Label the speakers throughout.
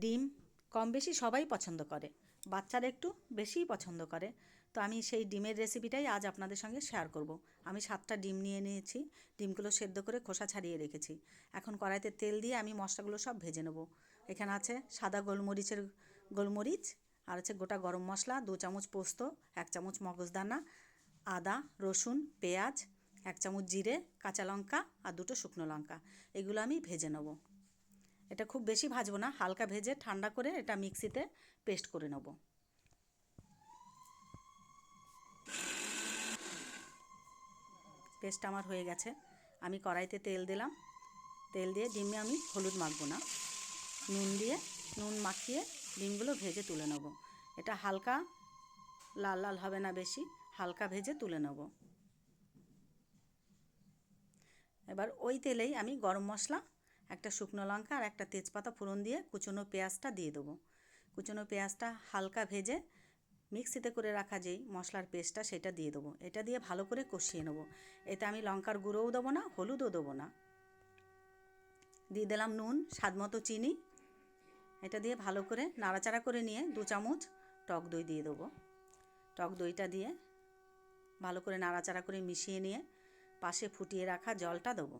Speaker 1: ডিম কম বেশি সবাই পছন্দ করে, বাচ্চারা একটু বেশিই পছন্দ করে। তো আমি সেই ডিমের রেসিপিটাই আজ আপনাদের সঙ্গে শেয়ার করব। আমি সাতটা ডিম নিয়ে নিয়েছি, ডিমগুলো সেদ্ধ করে খোসা ছাড়িয়ে রেখেছি। এখন কড়াইতে তেল দিয়ে আমি মশলাগুলো সব ভেজে নেব। এখানে আছে সাদা গোলমরিচের গোলমরিচ, আর আছে গোটা গরম মশলা, দু চামচ পোস্ত, এক চামচ মগজদানা, আদা, রসুন, পেঁয়াজ, এক চামচ জিরে, কাঁচা লঙ্কা, আর দুটো শুকনো লঙ্কা। এগুলো আমি ভেজে নেব। এটা খুব বেশি ভাজবো না, হালকা ভেজে ঠান্ডা করে এটা মিক্সিতে পেস্ট করে নেব। পেস্ট আমার হয়ে গেছে। আমি কড়াইতে তেল দিলাম। তেল দিয়ে ডিমে আমি হলুদ মাখবো না। নুন দিয়ে, নুন মাখিয়ে ডিমগুলো ভেজে তুলে নেব। এটা হালকা, লাল লাল হবে না বেশি, হালকা ভেজে তুলে নেব। এবার ওই তেলেই আমি গরম মশলা একটা শুকনো লঙ্কা আর একটা তেজপাতা ফোড়ন দিয়ে কুচনো পেঁয়াজটা দিয়ে দেবো। কুচনো পেঁয়াজটা হালকা ভেজে মিক্সিতে করে রাখা যেই মশলার পেস্টটা সেটা দিয়ে দেবো। এটা দিয়ে ভালো করে কষিয়ে নেব। এতে আমি লঙ্কার গুঁড়োও দেবো না, হলুদও দেবো না। দিয়ে দিলাম নুন, স্বাদ মতো চিনি। এটা দিয়ে ভালো করে নাড়াচাড়া করে নিয়ে দু চামচ টক দই দিয়ে দেবো। টক দইটা দিয়ে ভালো করে নাড়াচাড়া করে মিশিয়ে নিয়ে পাশে ফুটিয়ে রাখা জলটা দেবো।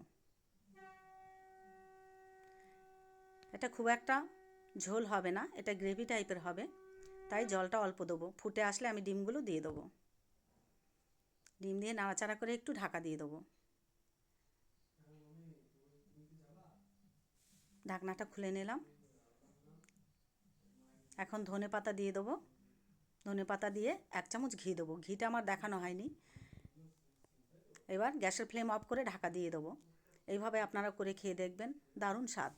Speaker 1: এটা খুব একটা ঝোল হবে না, এটা গ্রেভি টাইপের হবে। তাই জলটা অল্প দেবো। ফুটে আসলে আমি ডিমগুলো দিয়ে দেবো। ডিম দিয়ে নাড়াচাড়া করে একটু ঢাকা দিয়ে দেবো। ঢাকনাটা খুলে নিলাম। এখন ধনে পাতা দিয়ে দেবো। ধনে পাতা দিয়ে এক চামচ ঘি দেবো। ঘিটা আমার দেখানো হয়নি। এবার গ্যাসের ফ্লেম অফ করে ঢাকা দিয়ে দেবো। এইভাবে আপনারা করে খেয়ে দেখবেন। দারুণ স্বাদ।